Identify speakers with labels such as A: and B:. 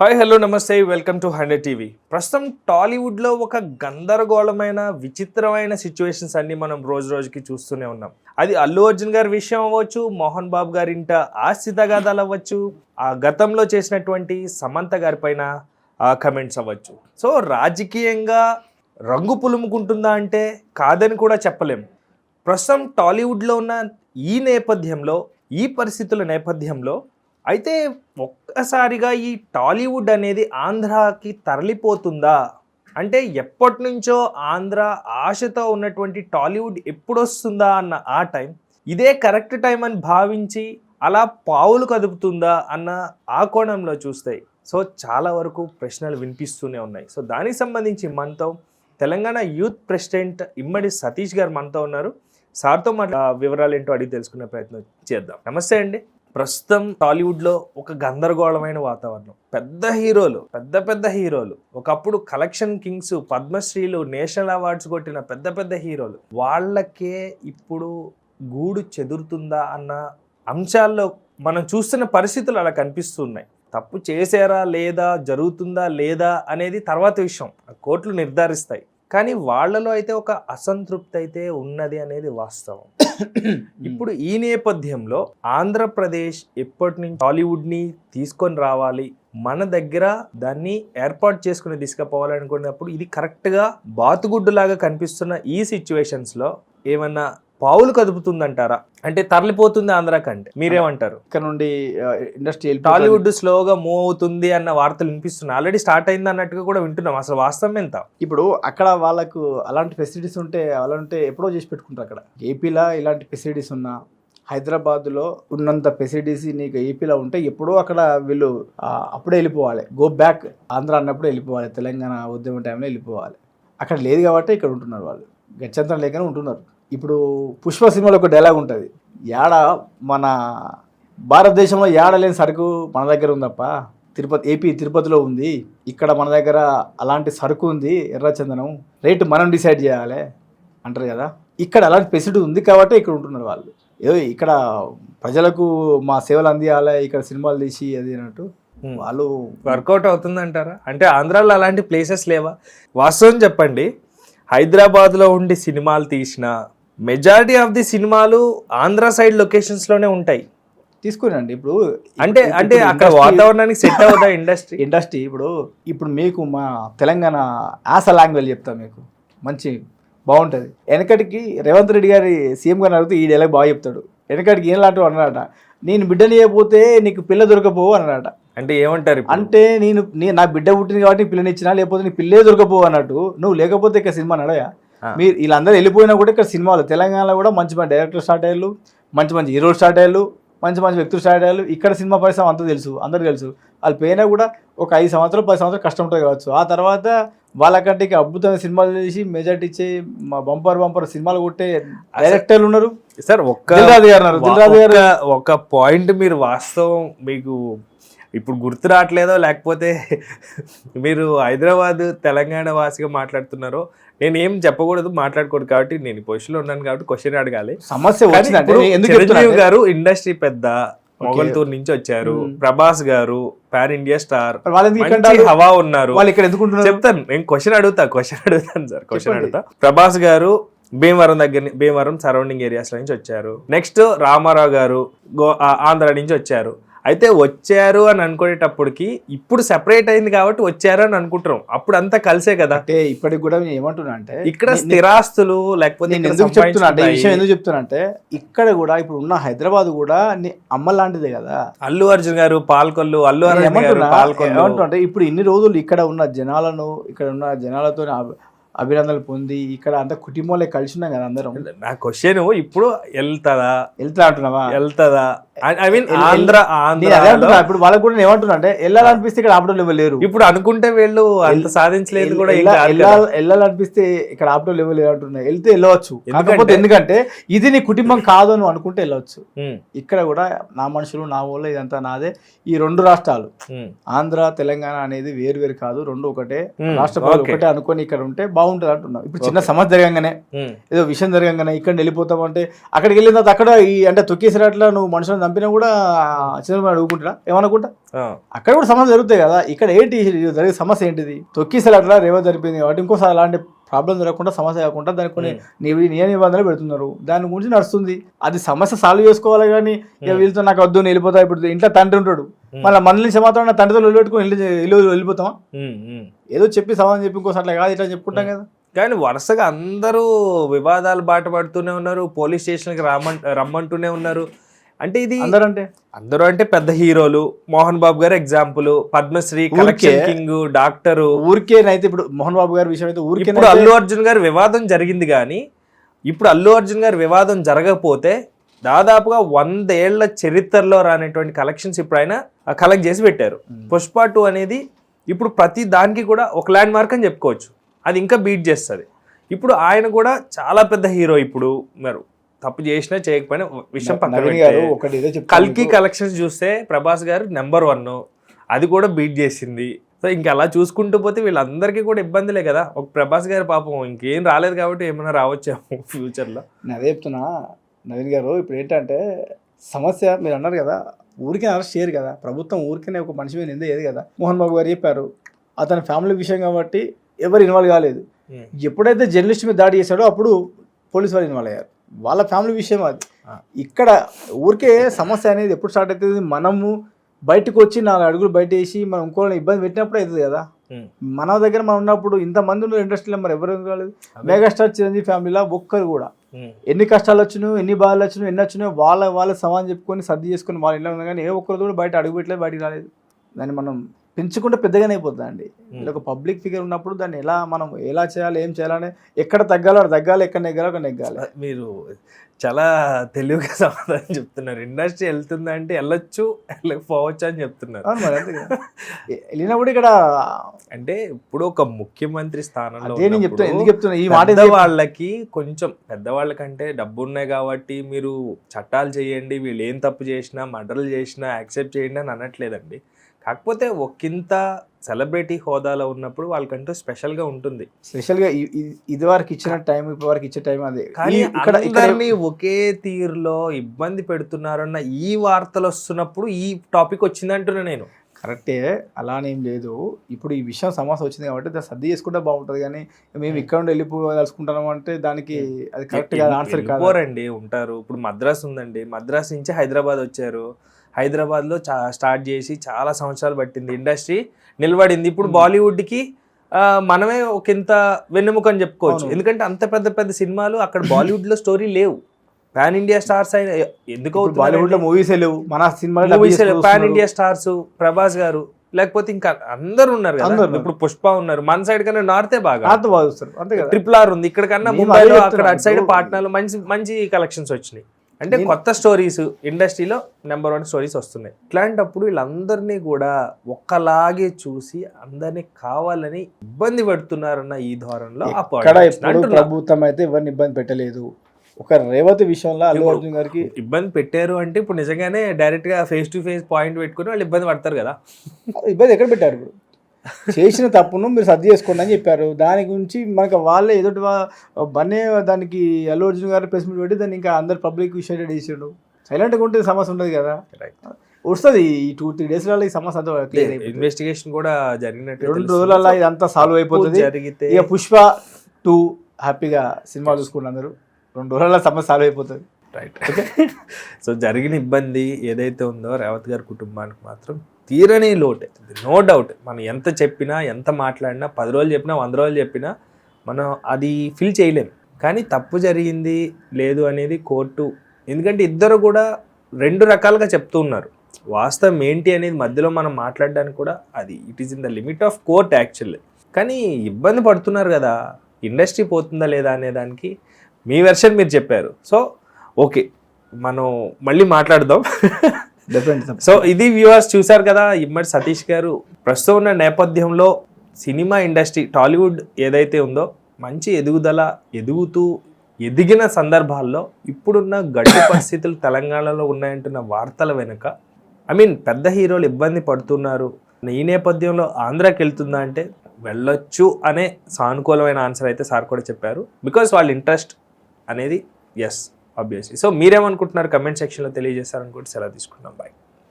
A: Hi hello namaste welcome to hundred TV. ప్రస్తుతం టాలీవుడ్లో ఒక గందరగోళమైన విచిత్రమైన సిచ్యువేషన్స్ అన్ని మనం రోజు రోజుకి చూస్తూనే ఉన్నాం. అది అల్లు అర్జున్ గారి విషయం అవ్వచ్చు మోహన్ బాబు గారి ఇంట ఆస్తి తగాదాలు అవ్వచ్చు ఆ గతంలో చేసినటువంటి సమంత గారి పైన కమెంట్స్ అవ్వచ్చు. సో రాజకీయంగా రంగు పులుముకుంటుందా అంటే కాదని కూడా చెప్పలేం. ప్రస్తుతం టాలీవుడ్లో ఉన్న ఈ నేపథ్యంలో ఈ పరిస్థితుల నేపథ్యంలో అయితే ఒక్కసారిగా ఈ టాలీవుడ్ అనేది ఆంధ్రాకి తరలిపోతుందా? అంటే ఎప్పటి నుంచో ఆంధ్ర ఆశతో ఉన్నటువంటి టాలీవుడ్ ఎప్పుడు వస్తుందా అన్న ఆ టైం? ఇదే కరెక్ట్ టైం అని భావించి అలా పావులు కదుపుతుందా అన్న ఆ కోణంలో చూస్తే. సో చాలా వరకు ప్రశ్నలు వినిపిస్తూనే ఉన్నాయి. సో దానికి సంబంధించి మనతో తెలంగాణ యూత్ ప్రెసిడెంట్ ఇమ్మడి సతీష్ గారు మనతో ఉన్నారు. సార్తో మాట్లా వివరాలు ఏంటో అడిగి తెలుసుకునే ప్రయత్నం చేద్దాం. నమస్తే అండి. ప్రస్తుతం టాలీవుడ్లో ఒక గందరగోళమైన వాతావరణం. పెద్ద హీరోలు పెద్ద పెద్ద హీరోలు. ఒకప్పుడు కలెక్షన్ కింగ్స్ పద్మశ్రీలు నేషనల్ అవార్డ్స్ కొట్టిన పెద్ద పెద్ద హీరోలు. వాళ్ళకే ఇప్పుడు గూడు చెదురుతుందా అన్న అంశాల్లో మనం చూస్తున్న పరిస్థితులు అలా కనిపిస్తున్నాయి. తప్పు చేశారా లేదా జరుగుతుందా లేదా అనేది తర్వాత విషయం. కోర్టులు నిర్ధారిస్తాయి. కానీ వాళ్ళలో అయితే ఒక అసంతృప్తి అయితే ఉన్నది అనేది వాస్తవం. ఇప్పుడు ఈ నేపథ్యంలో ఆంధ్రప్రదేశ్ ఎప్పటి నుంచి టాలీవుడ్ని తీసుకొని రావాలి మన దగ్గర దాన్ని ఏర్పాటు చేసుకుని తీసుకుపోవాలనుకున్నప్పుడు ఇది కరెక్ట్గా బాతుగుడ్డు లాగా కనిపిస్తున్న ఈ సిచ్యువేషన్స్లో ఏమన్నా పావులు కదుపుతుందంటారా? అంటే తరలిపోతుంది ఆంధ్ర కంటే మీరేమంటారు?
B: ఇక్కడ నుండి ఇండస్ట్రీ
A: టాలీవుడ్ స్లోగా మూవ్ అవుతుంది అన్న వార్తలు వినిపిస్తున్నాయి. ఆల్రెడీ స్టార్ట్ అయింది అన్నట్టుగా కూడా వింటున్నాం. అసలు వాస్తవం ఎంత?
B: ఇప్పుడు అక్కడ వాళ్ళకు అలాంటి ఫెసిలిటీస్ ఉంటే అలాంటి ఎప్పుడో చేసి పెట్టుకుంటారు అక్కడ. ఏపీలో ఇలాంటి ఫెసిలిటీస్ ఉన్నా హైదరాబాద్లో ఉన్నంత ఫెసిలిటీస్ నీకు ఏపీలో ఉంటే ఎప్పుడో అక్కడ వీళ్ళు అప్పుడే వెళ్ళిపోవాలి. గో బ్యాక్ ఆంధ్ర అన్నప్పుడు వెళ్ళిపోవాలి. తెలంగాణ ఉద్యమం టైంలో వెళ్ళిపోవాలి. అక్కడ లేదు కాబట్టి ఇక్కడ ఉంటున్నారు వాళ్ళు. గచ్చంతరం లేకనే ఉంటున్నారు. ఇప్పుడు పుష్ప సినిమాలో ఒక డైలాగ్ ఉంటుంది. యాడ మన భారతదేశంలో యాడ లేని సరుకు మన దగ్గర ఉందప్ప? తిరుపతి ఏపీ తిరుపతిలో ఉంది. ఇక్కడ మన దగ్గర అలాంటి సరుకు ఉంది ఎర్రచందనం రేటు మనం డిసైడ్ చేయాలి అంటారు కదా. ఇక్కడ అలాంటి ఫెసిలిటీ ఉంది కాబట్టి ఇక్కడ ఉంటున్నారు వాళ్ళు. ఏదో ఇక్కడ ప్రజలకు మా సేవలు అందియాలి ఇక్కడ సినిమాలు తీసి అది అన్నట్టు వాళ్ళు
A: వర్కౌట్ అవుతుంది అంటారా అంటే ఆంధ్రాలో అలాంటి ప్లేసెస్ లేవా? వాస్తవం చెప్పండి. హైదరాబాద్లో ఉండి సినిమాలు తీసిన మెజారిటీ ఆఫ్ ది సినిమాలు ఆంధ్ర సైడ్ లొకేషన్స్లోనే ఉంటాయి.
B: తీసుకురండి ఇప్పుడు
A: అంటే అంటే అక్కడ వాతావరణానికి సెట్ అవుతా ఇండస్ట్రీ
B: ఇండస్ట్రీ ఇప్పుడు ఇప్పుడు మీకు మా తెలంగాణ యాస లాంగ్వేజ్ చెప్తా మీకు. మంచి బాగుంటుంది. వెనకటికి రేవంత్ రెడ్డి గారి సీఎం గారిని అడిగితే ఈ డైలాగ్ బాగా చెప్తాడు. వెనకటికి ఏం లాంటి అన్నాడట నేను బిడ్డని ఇవ్వకపోతే నీకు పిల్ల దొరకపోవు అన్నాడట
A: అంటే ఏమంటారు?
B: అంటే నేను నీ నా బిడ్డ పుట్టింది కాబట్టి పిల్లని ఇచ్చినా లేకపోతే నీ పిల్లే దొరకపోవు అన్నట్టు. నువ్వు లేకపోతే ఇక్కడ సినిమా నడయా. మీరు వీళ్ళందరూ వెళ్ళిపోయినా కూడా ఇక్కడ సినిమాలు తెలంగాణలో కూడా మంచి మంచి డైరెక్టర్ స్టార్ట్ అయ్యారు మంచి మంచి హీరోలు స్టార్ట్ అయ్యారు మంచి మంచి వ్యక్తులు స్టార్ట్ అయ్యారు. ఇక్కడ సినిమా పరిశ్రమ అంతా తెలుసు అందరు తెలుసు. వాళ్ళు పోయినా కూడా ఒక ఐదు సంవత్సరాలు పది సంవత్సరాలు కష్టం ఉంటుంది కావచ్చు. ఆ తర్వాత వాళ్ళకంటే అద్భుతమైన సినిమాలు చేసి మెజార్టీ ఇచ్చే మా బంపర్ బంపర్ సినిమాలు కొట్టే డైరెక్టర్లు ఉన్నారు.
A: సార్ ఒక్క
B: గారు
A: ఒక పాయింట్ మీరు వాస్తవం మీకు ఇప్పుడు గుర్తు రావట్లేదో లేకపోతే మీరు హైదరాబాద్ తెలంగాణ వాసిగా మాట్లాడుతున్నారో నేను ఏం చెప్పకూడదు మాట్లాడకూడదు కాబట్టి నేను పొజిషన్లో ఉన్నాను కాబట్టి క్వశ్చన్ అడగాలి.
B: సమస్య
A: చిరంజీవి గారు ఇండస్ట్రీ పెద్ద మొగల్తూర్ నుంచి వచ్చారు. ప్రభాస్ గారు పాన్ ఇండియా స్టార్ హవా ఉన్నారు.
B: వాళ్ళు ఇక్కడ ఎందుకు
A: చెప్తాను నేను క్వశ్చన్ అడుగుతా క్వశ్చన్ అడుగుతాను సార్ క్వశ్చన్. అడుగుతా. ప్రభాస్ గారు భీమవరం దగ్గర భీమవరం సరౌండింగ్ ఏరియాస్ నుంచి వచ్చారు. నెక్స్ట్ రామారావు గారు ఆంధ్ర నుంచి వచ్చారు. అయితే వచ్చారు అని అనుకునేటప్పటికి ఇప్పుడు సెపరేట్ అయింది కాబట్టి వచ్చారు అని అనుకుంటున్నాం. అప్పుడు అంతా కలిసే కదా.
B: అంటే ఇప్పటికి కూడా నేను ఏమంటున్నా అంటే
A: ఇక్కడ స్థిరాస్తులు లేకపోతే
B: నేను ఎందుకు చెప్తున్నా అంటే ఈ విషయం. ఎందుకు చెప్తున్నా అంటే ఇక్కడ కూడా ఇప్పుడు ఉన్న హైదరాబాద్ కూడా నీ అమ్మ లాంటిదే కదా.
A: అల్లు అర్జున్ గారు పాల్కొల్లు అల్లు అర్జున్ గారు పాల్కొల్లు.
B: అంటే ఇప్పుడు ఇన్ని రోజులు ఇక్కడ ఉన్న జనాలను ఇక్కడ ఉన్న జనాలతో అభినందనలు పొంది ఇక్కడ అంత కుటుంబంలో కలిసి ఉన్నాం కదా అందరం.
A: నా క్వశ్చన్ ఇప్పుడు వెళ్తదా?
B: వెళ్తా అంటున్నావా?
A: వెళ్తదా? ఐ మీన్ ఆంధ్ర ఆంధ్ర
B: ఇప్పుడు వాళ్ళకు కూడా నేను ఏమంటున్నా అంటే వెళ్ళాలనిపిస్తే ఇక్కడ ఆపడం లెవెల్ లేరు.
A: ఇప్పుడు అనుకుంటే వీళ్ళు అంత సాధించలేదు కూడా
B: వెళ్ళాలనిపిస్తే ఇక్కడ ఆపడం లెవెల్ లేరు అంటున్నా. వెళ్తే వెళ్ళవచ్చు.
A: ఎందుకంటే-
B: కాకపోతే ఎందుకంటే ఇది నీ కుటుంబం కాదు అని అనుకుంటే వెళ్ళవచ్చు. ఇక్కడ కూడా నా మనుషులు నా వాళ్ళు ఇదంతా నాదే. ఈ రెండు రాష్ట్రాలు ఆంధ్ర తెలంగాణ అనేది వేరు వేరు కాదు. రెండు ఒకటే. రాష్ట్ర. ఒకటే అనుకొని ఇక్కడ ఉంటే బాగుంటుంది అంటున్నాం. ఇప్పుడు చిన్న. సమస్య జరగంగానే ఏదో విషయం జరగంగానే ఇక్కడ వెళ్ళిపోతామంటే అక్కడికి వెళ్ళిన తర్వాత అక్కడ ఈ అంటే తొక్కేసినట్ల నువ్వు మనుషులను చంపినా కూడా చంద్రబాబు అడుగుకుంటారా ఏమనుకుంటా? అక్కడ కూడా సమస్య జరుగుతాయి కదా. ఇక్కడ ఏంటి జరిగే సమస్య ఏంటిది? తొక్కిసలు అట్లా రేవో జరిపింది కాబట్టి ఇంకోసారి అలాంటి ప్రాబ్లం జరగకుండా సమస్య కాకుండా దానికి కొన్ని నియ నియ నిబంధనలు పెడుతున్నారు. దాని గురించి నడుస్తుంది. అది సమస్య సాల్వ్ చేసుకోవాలి కానీ ఇక వీళ్ళతో నాకు వద్దు వెళ్ళిపోతా ఇప్పుడు. ఇంట్లో తండ్రి ఉంటాడు. మళ్ళీ మనల్ని సమాధానం నా తండ్రితో నిలబెట్టుకుని ఇల్లు వెళ్ళిపోతామా. ఏదో చెప్పి సమాధానం చెప్పి ఇంకోసారి అట్లా కాదు ఇట్లా చెప్పుకుంటాం కదా.
A: కానీ వరుసగా అందరూ వివాదాలు బాట పడుతూనే ఉన్నారు. పోలీస్ స్టేషన్కి రమ్మంటూనే ఉన్నారు. అంటే ఇది
B: అందరంటే?
A: అందరూ అంటే పెద్ద హీరోలు Mohan Babu garu example Padmashri collection king doctor.
B: ఊరికేనైతే ఇప్పుడు మోహన్ బాబు గారి విషయం అయితే ఊరికే
A: ఇప్పుడు అల్లు అర్జున్ గారి వివాదం జరిగింది కానీ ఇప్పుడు అల్లు అర్జున్ గారి వివాదం జరగకపోతే దాదాపుగా వందేళ్ళ చరిత్రలో రానటువంటి కలెక్షన్స్ ఇప్పుడు ఆయన కలెక్ట్ చేసి పెట్టారు. పుష్ప టూ అనేది ఇప్పుడు ప్రతి దానికి కూడా ఒక ల్యాండ్ మార్క్ అని చెప్పుకోవచ్చు. అది ఇంకా బీట్ చేస్తుంది. ఇప్పుడు ఆయన కూడా చాలా పెద్ద హీరో ఇప్పుడు. మరి తప్పు చేసినా చేయకపోయినా విషయం పక్కన కల్కి కలెక్షన్స్ చూస్తే ప్రభాస్ గారు నెంబర్ వన్ అది కూడా బీట్ చేసింది. సో ఇంకా అలా చూసుకుంటూ పోతే వీళ్ళందరికీ కూడా ఇబ్బందులే కదా. ఒక ప్రభాస్ గారి పాపం ఇంకేం రాలేదు కాబట్టి ఏమైనా రావచ్చేమో ఫ్యూచర్లో
B: నేను అదే చెప్తున్నా నవీన్ గారు ఇప్పుడు ఏంటంటే సమస్య మీరు అన్నారు కదా ఊరికే అరెస్ట్ చేయరు కదా. ప్రభుత్వం ఊరికనే ఒక మనిషి మీద నింద ఏది కదా. మోహన్ బాబు గారు చెప్పారు అతని ఫ్యామిలీ విషయం కాబట్టి ఎవరు ఇన్వాల్వ్ కాలేదు. ఎప్పుడైతే జర్నలిస్ట్ మీద దాడి చేశాడో అప్పుడు పోలీస్ వాళ్ళు ఇన్వాల్వ్ అయ్యారు. వాళ్ళ ఫ్యామిలీ విషయం అది. ఇక్కడ ఊరికే సమస్య అనేది ఎప్పుడు స్టార్ట్ అవుతుంది? మనము బయటకు వచ్చి నాలుగు అడుగులు బయట వేసి మనం ఇంకోళ్ళని ఇబ్బంది పెట్టినప్పుడు అవుతుంది కదా. మన దగ్గర మనం ఉన్నప్పుడు ఇంతమంది ఉన్న ఇండస్ట్రీలో మరి ఎవరు ఎందుకు రాలేదు? మెగాస్టార్ చిరంజీవి ఫ్యామిలీలో ఒక్కరు కూడా. ఎన్ని కష్టాలు వచ్చినాయో ఎన్ని బాధలు వచ్చినాయో ఎన్ని వచ్చినాయో వాళ్ళ వాళ్ళ సమాన్ చెప్పుకొని సర్ది చేసుకొని వాళ్ళ ఇంట్లో ఉన్నా కానీ ఏ ఒక్కరు కూడా బయట అడుగు పెట్టలేదు బయటికి రాలేదు. దాన్ని మనం పెంచుకుంటే పెద్దగానే అయిపోతుంది అండి ఇలా ఒక పబ్లిక్ ఫిగర్ ఉన్నప్పుడు దాన్ని ఎలా మనం ఎలా చేయాలి ఏం చేయాలని ఎక్కడ తగ్గాలో అక్కడ తగ్గాలి ఎక్కడ నెగ్గాలో అక్కడ నెగ్గాలి.
A: మీరు చాలా తెలివిగా సమాధానం చెప్తున్నారు. ఇండస్ట్రీ వెళ్తుందంటే వెళ్ళొచ్చు వెళ్ళకపోవచ్చు అని చెప్తున్నారు.
B: వెళ్ళినప్పుడు ఇక్కడ
A: అంటే ఇప్పుడు ఒక ముఖ్యమంత్రి స్థానంలో
B: నేను చెప్తున్నా ఎందుకు చెప్తున్నా? ఈ మాట?
A: వాళ్ళకి కొంచెం పెద్దవాళ్ళకంటే డబ్బు ఉన్నాయి కాబట్టి మీరు చట్టాలు చేయండి వీళ్ళు ఏం తప్పు చేసినా మర్డర్లు చేసినా యాక్సెప్ట్ చేయండి అని అనట్లేదండి. కాకపోతే ఒకంత సెలబ్రిటీ హోదాలో ఉన్నప్పుడు వాళ్ళకంటూ స్పెషల్గా ఉంటుంది.
B: స్పెషల్గా ఇది వరకు ఇచ్చిన టైం ఇప్పుడు వరకు ఇచ్చే టైం అదే.
A: కానీ
B: ఇక్కడ
A: అందరినీ ఒకే తీరులో ఇబ్బంది పెడుతున్నారన్న ఈ వార్తలు వస్తున్నప్పుడు ఈ టాపిక్ వచ్చిందంటున్నా నేను.
B: కరెక్టే అలానేం లేదు. ఇప్పుడు ఈ విషయం సమస్య వచ్చింది కాబట్టి దాన్ని సర్ది చేసుకుంటే బాగుంటుంది కానీ మేము ఇక్కడ నుండి వెళ్ళిపోదలుచుకుంటున్నాం అంటే దానికి అది కరెక్ట్ కాదు ఆన్సర్ కాదు?
A: ఉంటారు. ఇప్పుడు మద్రాస్ ఉందండి. మద్రాస్ నుంచి హైదరాబాద్ వచ్చారు. హైదరాబాద్లో చా స్టార్ట్ చేసి చాలా సంవత్సరాలు పట్టింది. ఇండస్ట్రీ నిలబడింది. ఇప్పుడు. బాలీవుడ్కి మనమే ఒకంత వెన్నెముక అని చెప్పుకోవచ్చు. ఎందుకంటే అంత పెద్ద పెద్ద సినిమాలు అక్కడ బాలీవుడ్లో స్టోరీ లేవు. పాన్ ఇండియా స్టార్స్ అయిన ఎందుకు
B: బాలీవుడ్లో మూవీస్ లేవు. మన cinema
A: pan India stars Prabhas garu లేకపోతే ఇంకా అందరు ఉన్నారు కదా. ఇప్పుడు పుష్ప ఉన్నారు. మన సైడ్ కన్నా నార్తే బాగా.
B: బాగా అంతే కదా.
A: ట్రిపుల్ ఆర్ ఉంది. ఇక్కడ కన్నా ముంబైలో అక్కడ. అటు సైడ్ పాట్నాలో మంచి మంచి కలెక్షన్స్ వచ్చినాయి. అంటే కొత్త స్టోరీస్ ఇండస్ట్రీలో నెంబర్ వన్ స్టోరీస్ వస్తున్నాయి. ఇట్లాంటప్పుడు వీళ్ళందరినీ కూడా ఒక్కలాగే చూసి అందరినీ కావాలని ఇబ్బంది పెడుతున్నారన్న ఈ ధోరణిలో.
B: ప్రభుత్వం అయితే ఎవరిని ఇబ్బంది పెట్టలేదు. ఒక రేవతి విషయంలో అల్లు అర్జున్ గారికి
A: ఇబ్బంది పెట్టారు అంటే ఇప్పుడు నిజంగానే డైరెక్ట్గా ఫేస్ టు ఫేస్ పాయింట్ పెట్టుకుని వాళ్ళు ఇబ్బంది పడతారు కదా.
B: ఇబ్బంది ఎక్కడ పెట్టారు ఇప్పుడు? చేసిన తప్పును మీరు సర్ది చేసుకోండి అని చెప్పారు. దాని గురించి మనకి వాళ్ళే ఎదుటి బన్నే దానికి అల్లు అర్జున్ గారు ప్రెస్ మీట్ పెట్టి దాన్ని ఇంకా అందరు పబ్లిక్ విషయం చేసాడు. సైలెంట్గా ఉంటే సమస్య ఉండదు కదా. వస్తుంది. ఈ టూ త్రీ డేస్లలో ఈ సమస్య అంతా క్లియర్
A: ఇన్వెస్టిగేషన్ కూడా జరిగినట్టు
B: రెండు రోజులలో ఇదంతా సాల్వ్ అయిపోతుంది.
A: జరిగితే
B: ఇక పుష్ప టూ హ్యాపీగా సినిమా చూసుకున్నారు అందరూ. రెండు రోజుల సమస్య సాల్వ్ అయిపోతుంది.
A: రైట్ సో జరిగిన ఇబ్బంది ఏదైతే ఉందో రేవత్ గారి కుటుంబానికి మాత్రం తీరని లోటే. నో డౌట్ మనం ఎంత చెప్పినా ఎంత మాట్లాడినా పది రోజులు చెప్పినా వంద రోజులు చెప్పినా మనం అది ఫిల్ చేయలేం. కానీ తప్పు జరిగింది లేదు అనేది కోర్టు ఎందుకంటే ఇద్దరు కూడా రెండు రకాలుగా చెప్తూ ఉన్నారు. వాస్తవం ఏంటి అనేది మధ్యలో మనం మాట్లాడడానికి కూడా అది it is in the limit of court actually కానీ ఇబ్బంది పడుతున్నారు కదా ఇండస్ట్రీ పోతుందా లేదా అనే దానికి మీ వెర్షన్ మీరు చెప్పారు. సో ఓకే మనం మళ్ళీ మాట్లాడదాం. సో ఇది వ్యూవర్స్ చూశారు కదా ఇమ్మడి సతీష్ గారు. ప్రస్తుతం ఉన్న నేపథ్యంలో సినిమా ఇండస్ట్రీ టాలీవుడ్ ఏదైతే ఉందో మంచి ఎదుగుదల ఎదుగుతూ ఎదిగిన సందర్భాల్లో ఇప్పుడున్న గడ్డి పరిస్థితులు తెలంగాణలో ఉన్నాయంటున్న వార్తల వెనుక ఐ మీన్ పెద్ద హీరోలు ఇబ్బంది పడుతున్నారు. ఈ నేపథ్యంలో ఆంధ్రాకి వెళ్తుందా అంటే వెళ్ళొచ్చు అనే సానుకూలమైన ఆన్సర్ అయితే సార్ కూడా చెప్పారు. బికాస్ వాళ్ళ ఇంట్రెస్ట్ అనేది ఎస్ ఆబ్వియస్లీ సో మీరేమనుకుంటున్నారు? కమెంట్ సెక్షన్లో తెలియజేస్తారనుకుంటే సెలవు తీసుకుంటాం బాయ్